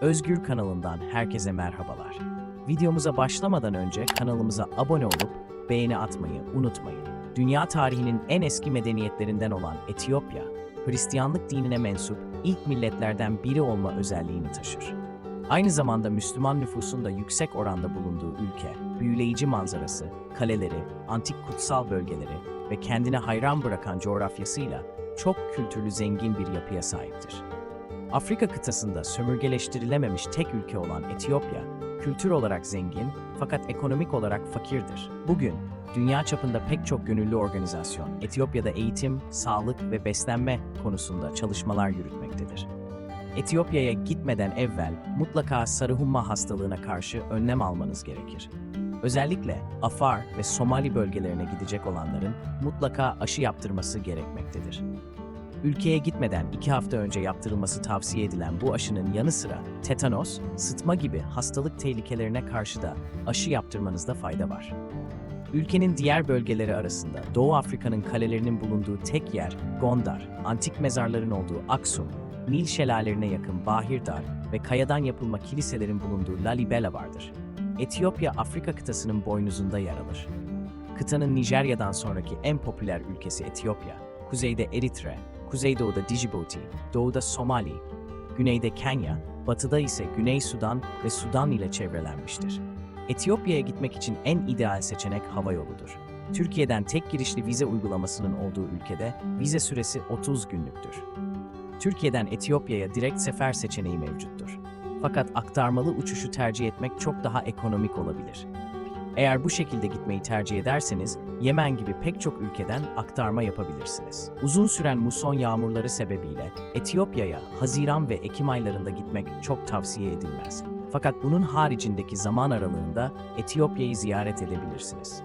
Özgür kanalından herkese merhabalar. Videomuza başlamadan önce kanalımıza abone olup beğeni atmayı unutmayın. Dünya tarihinin en eski medeniyetlerinden olan Etiyopya, Hristiyanlık dinine mensup ilk milletlerden biri olma özelliğini taşır. Aynı zamanda Müslüman nüfusun da yüksek oranda bulunduğu ülke, büyüleyici manzarası, kaleleri, antik kutsal bölgeleri ve kendine hayran bırakan coğrafyasıyla çok kültürlü zengin bir yapıya sahiptir. Afrika kıtasında sömürgeleştirilememiş tek ülke olan Etiyopya, kültür olarak zengin fakat ekonomik olarak fakirdir. Bugün dünya çapında pek çok gönüllü organizasyon Etiyopya'da eğitim, sağlık ve beslenme konusunda çalışmalar yürütmektedir. Etiyopya'ya gitmeden evvel mutlaka sarı humma hastalığına karşı önlem almanız gerekir. Özellikle Afar ve Somali bölgelerine gidecek olanların mutlaka aşı yaptırması gerekmektedir. Ülkeye gitmeden iki hafta önce yaptırılması tavsiye edilen bu aşının yanı sıra tetanos, sıtma gibi hastalık tehlikelerine karşı da aşı yaptırmanızda fayda var. Ülkenin diğer bölgeleri arasında Doğu Afrika'nın kalelerinin bulunduğu tek yer Gondar, antik mezarların olduğu Aksum, Nil şelalelerine yakın Bahirdar ve kayadan yapılma kiliselerin bulunduğu Lalibela vardır. Etiyopya Afrika kıtasının boynuzunda yer alır. Kıtanın Nijerya'dan sonraki en popüler ülkesi Etiyopya, kuzeyde Eritre, kuzeydoğuda Djibouti, doğuda Somali, güneyde Kenya, batıda ise Güney Sudan ve Sudan ile çevrelenmiştir. Etiyopya'ya gitmek için en ideal seçenek hava yoludur. Türkiye'den tek girişli vize uygulamasının olduğu ülkede vize süresi 30 günlüktür. Türkiye'den Etiyopya'ya direkt sefer seçeneği mevcuttur. Fakat aktarmalı uçuşu tercih etmek çok daha ekonomik olabilir. Eğer bu şekilde gitmeyi tercih ederseniz, Yemen gibi pek çok ülkeden aktarma yapabilirsiniz. Uzun süren muson yağmurları sebebiyle Etiyopya'ya Haziran ve Ekim aylarında gitmek çok tavsiye edilmez. Fakat bunun haricindeki zaman aralığında Etiyopya'yı ziyaret edebilirsiniz.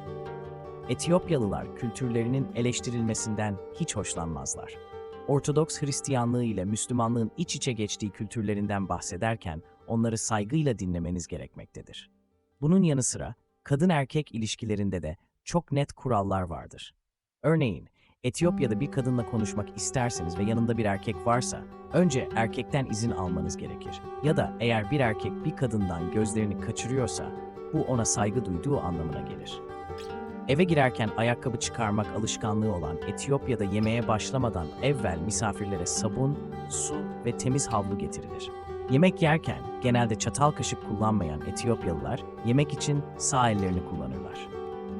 Etiyopyalılar kültürlerinin eleştirilmesinden hiç hoşlanmazlar. Ortodoks Hristiyanlığı ile Müslümanlığın iç içe geçtiği kültürlerinden bahsederken onları saygıyla dinlemeniz gerekmektedir. Bunun yanı sıra kadın erkek ilişkilerinde de çok net kurallar vardır. Örneğin, Etiyopya'da bir kadınla konuşmak isterseniz ve yanında bir erkek varsa, önce erkekten izin almanız gerekir. Ya da eğer bir erkek bir kadından gözlerini kaçırıyorsa, bu ona saygı duyduğu anlamına gelir. Eve girerken ayakkabı çıkarmak alışkanlığı olan Etiyopya'da yemeğe başlamadan evvel misafirlere sabun, su ve temiz havlu getirilir. Yemek yerken genelde çatal kaşık kullanmayan Etiyopyalılar yemek için sağ ellerini kullanırlar.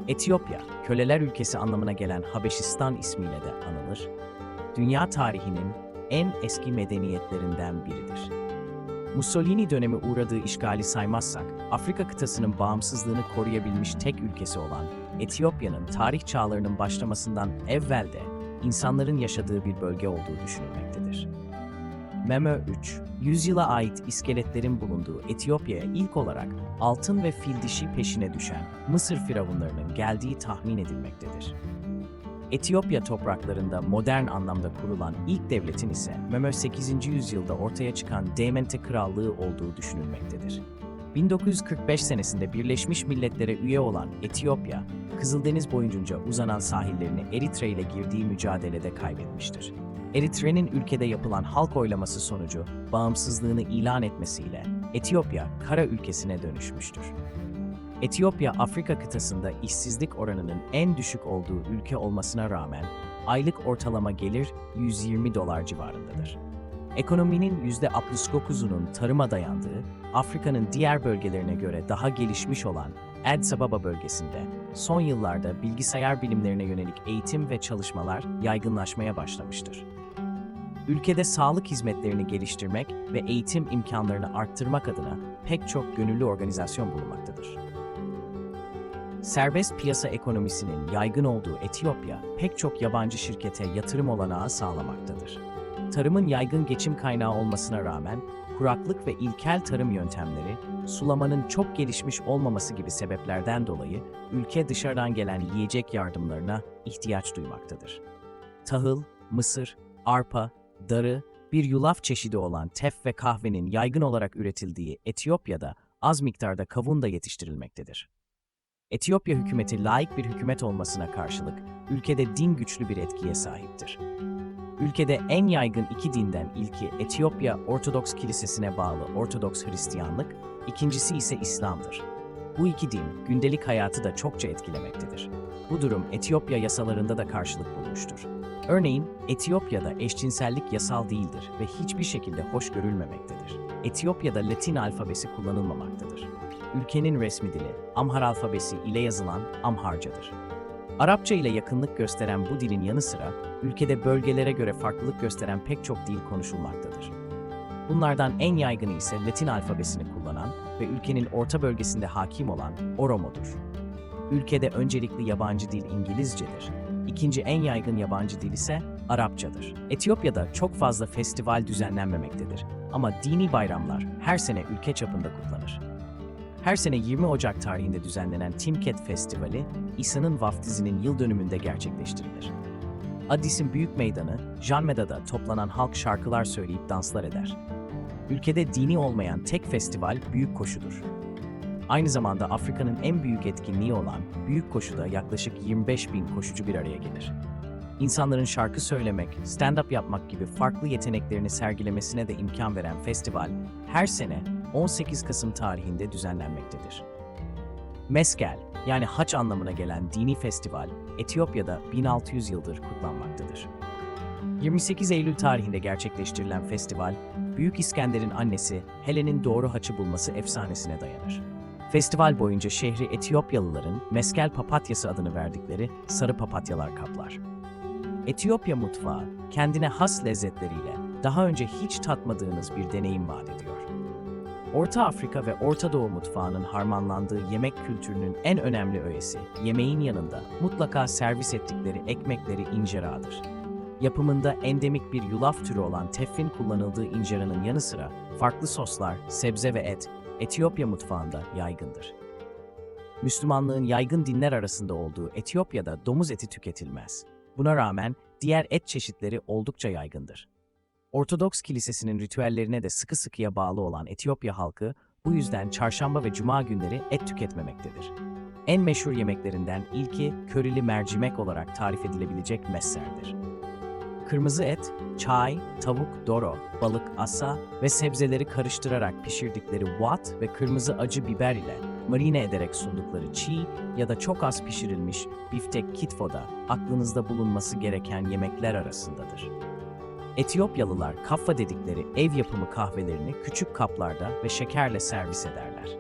Etiyopya, köleler ülkesi anlamına gelen Habeşistan ismiyle de anılır. Dünya tarihinin en eski medeniyetlerinden biridir. Mussolini dönemi uğradığı işgali saymazsak, Afrika kıtasının bağımsızlığını koruyabilmiş tek ülkesi olan Etiyopya'nın tarih çağlarının başlamasından evvel de insanların yaşadığı bir bölge olduğu düşünülmektedir. Memo 3, yüzyıla ait iskeletlerin bulunduğu Etiyopya'ya ilk olarak altın ve fil dişi peşine düşen Mısır firavunlarının geldiği tahmin edilmektedir. Etiyopya topraklarında modern anlamda kurulan ilk devletin ise Memo 8. yüzyılda ortaya çıkan Demente Krallığı olduğu düşünülmektedir. 1945 senesinde Birleşmiş Milletler'e üye olan Etiyopya, Kızıldeniz boyunca uzanan sahillerini Eritre ile girdiği mücadelede kaybetmiştir. Eritre'nin ülkede yapılan halk oylaması sonucu bağımsızlığını ilan etmesiyle Etiyopya kara ülkesine dönüşmüştür. Etiyopya, Afrika kıtasında işsizlik oranının en düşük olduğu ülke olmasına rağmen aylık ortalama gelir 120 dolar civarındadır. Ekonominin %69'unun tarıma dayandığı, Afrika'nın diğer bölgelerine göre daha gelişmiş olan Addis Ababa bölgesinde son yıllarda bilgisayar bilimlerine yönelik eğitim ve çalışmalar yaygınlaşmaya başlamıştır. Ülkede sağlık hizmetlerini geliştirmek ve eğitim imkanlarını arttırmak adına pek çok gönüllü organizasyon bulunmaktadır. Serbest piyasa ekonomisinin yaygın olduğu Etiyopya, pek çok yabancı şirkete yatırım olanağı sağlamaktadır. Tarımın yaygın geçim kaynağı olmasına rağmen, kuraklık ve ilkel tarım yöntemleri, sulamanın çok gelişmiş olmaması gibi sebeplerden dolayı ülke dışarıdan gelen yiyecek yardımlarına ihtiyaç duymaktadır. Tahıl, mısır, arpa, darı, bir yulaf çeşidi olan tef ve kahvenin yaygın olarak üretildiği Etiyopya'da az miktarda kavun da yetiştirilmektedir. Etiyopya hükümeti laik bir hükümet olmasına karşılık ülkede din güçlü bir etkiye sahiptir. Ülkede en yaygın iki dinden ilki Etiyopya Ortodoks Kilisesi'ne bağlı Ortodoks Hristiyanlık, ikincisi ise İslam'dır. Bu iki din gündelik hayatı da çokça etkilemektedir. Bu durum Etiyopya yasalarında da karşılık bulmuştur. Örneğin Etiyopya'da eşcinsellik yasal değildir ve hiçbir şekilde hoş görülmemektedir. Etiyopya'da Latin alfabesi kullanılmamaktadır. Ülkenin resmi dili Amhar alfabesi ile yazılan Amharcadır. Arapça ile yakınlık gösteren bu dilin yanı sıra ülkede bölgelere göre farklılık gösteren pek çok dil konuşulmaktadır. Bunlardan en yaygını ise Latin alfabesini kullanan ve ülkenin orta bölgesinde hakim olan Oromo'dur. Ülkede öncelikli yabancı dil İngilizcedir. İkinci en yaygın yabancı dil ise Arapçadır. Etiyopya'da çok fazla festival düzenlenmemektedir ama dini bayramlar her sene ülke çapında kutlanır. Her sene 20 Ocak tarihinde düzenlenen Timket Festivali, İsa'nın vaftizinin yıl dönümünde gerçekleştirilir. Addis'in büyük meydanı, Janmeda'da toplanan halk şarkılar söyleyip danslar eder. Ülkede dini olmayan tek festival Büyük Koşu'dur. Aynı zamanda Afrika'nın en büyük etkinliği olan Büyük Koşu'da yaklaşık 25 bin koşucu bir araya gelir. İnsanların şarkı söylemek, stand-up yapmak gibi farklı yeteneklerini sergilemesine de imkan veren festival, her sene 18 Kasım tarihinde düzenlenmektedir. Meskel, yani haç anlamına gelen dini festival, Etiyopya'da 1600 yıldır kutlanmaktadır. 28 Eylül tarihinde gerçekleştirilen festival, Büyük İskender'in annesi Helen'in doğru haçı bulması efsanesine dayanır. Festival boyunca şehri Etiyopyalıların meskel papatyası adını verdikleri sarı papatyalar kaplar. Etiyopya mutfağı kendine has lezzetleriyle daha önce hiç tatmadığınız bir deneyim vaat ediyor. Orta Afrika ve Orta Doğu mutfağının harmanlandığı yemek kültürünün en önemli öğesi, yemeğin yanında mutlaka servis ettikleri ekmekleri injeradır. Yapımında endemik bir yulaf türü olan teffin kullanıldığı injeranın yanı sıra farklı soslar, sebze ve et Etiyopya mutfağında yaygındır. Müslümanlığın yaygın dinler arasında olduğu Etiyopya'da domuz eti tüketilmez. Buna rağmen diğer et çeşitleri oldukça yaygındır. Ortodoks kilisesinin ritüellerine de sıkı sıkıya bağlı olan Etiyopya halkı bu yüzden çarşamba ve cuma günleri et tüketmemektedir. En meşhur yemeklerinden ilki körili mercimek olarak tarif edilebilecek messerdir. Kırmızı et, çay, tavuk, doro, balık, asa ve sebzeleri karıştırarak pişirdikleri wat ve kırmızı acı biber ile marine ederek sundukları çiğ ya da çok az pişirilmiş biftek kitfo da aklınızda bulunması gereken yemekler arasındadır. Etiyopyalılar kaffa dedikleri ev yapımı kahvelerini küçük kaplarda ve şekerle servis ederler.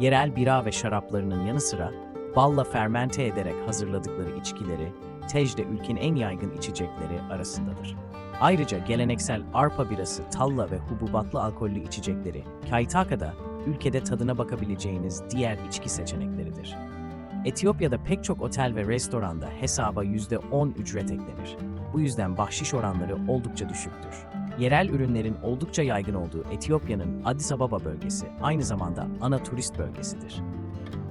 Yerel bira ve şaraplarının yanı sıra balla fermente ederek hazırladıkları içkileri, tej de ülkenin en yaygın içecekleri arasındadır. Ayrıca geleneksel arpa birası, talla ve hububatlı alkollü içecekleri, kaitaka da ülkede tadına bakabileceğiniz diğer içki seçenekleridir. Etiyopya'da pek çok otel ve restoranda hesaba %10 ücret eklenir. Bu yüzden bahşiş oranları oldukça düşüktür. Yerel ürünlerin oldukça yaygın olduğu Etiyopya'nın Addis Ababa bölgesi aynı zamanda ana turist bölgesidir.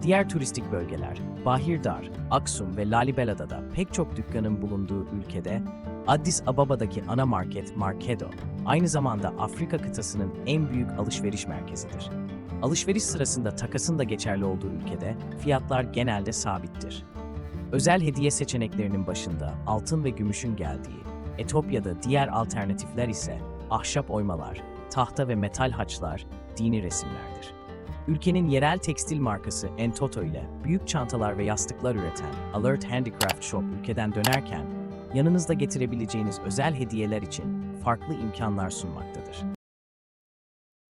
Diğer turistik bölgeler Bahirdar, Aksum ve Lalibela'da da pek çok dükkanın bulunduğu ülkede Addis Ababa'daki ana market Markedo aynı zamanda Afrika kıtasının en büyük alışveriş merkezidir. Alışveriş sırasında takasın da geçerli olduğu ülkede fiyatlar genelde sabittir. Özel hediye seçeneklerinin başında altın ve gümüşün geldiği, Etiyopya'da diğer alternatifler ise ahşap oymalar, tahta ve metal haçlar, dini resimlerdir. Ülkenin yerel tekstil markası Entoto ile büyük çantalar ve yastıklar üreten Alert Handicraft Shop ülkeden dönerken yanınızda getirebileceğiniz özel hediyeler için farklı imkanlar sunmaktadır.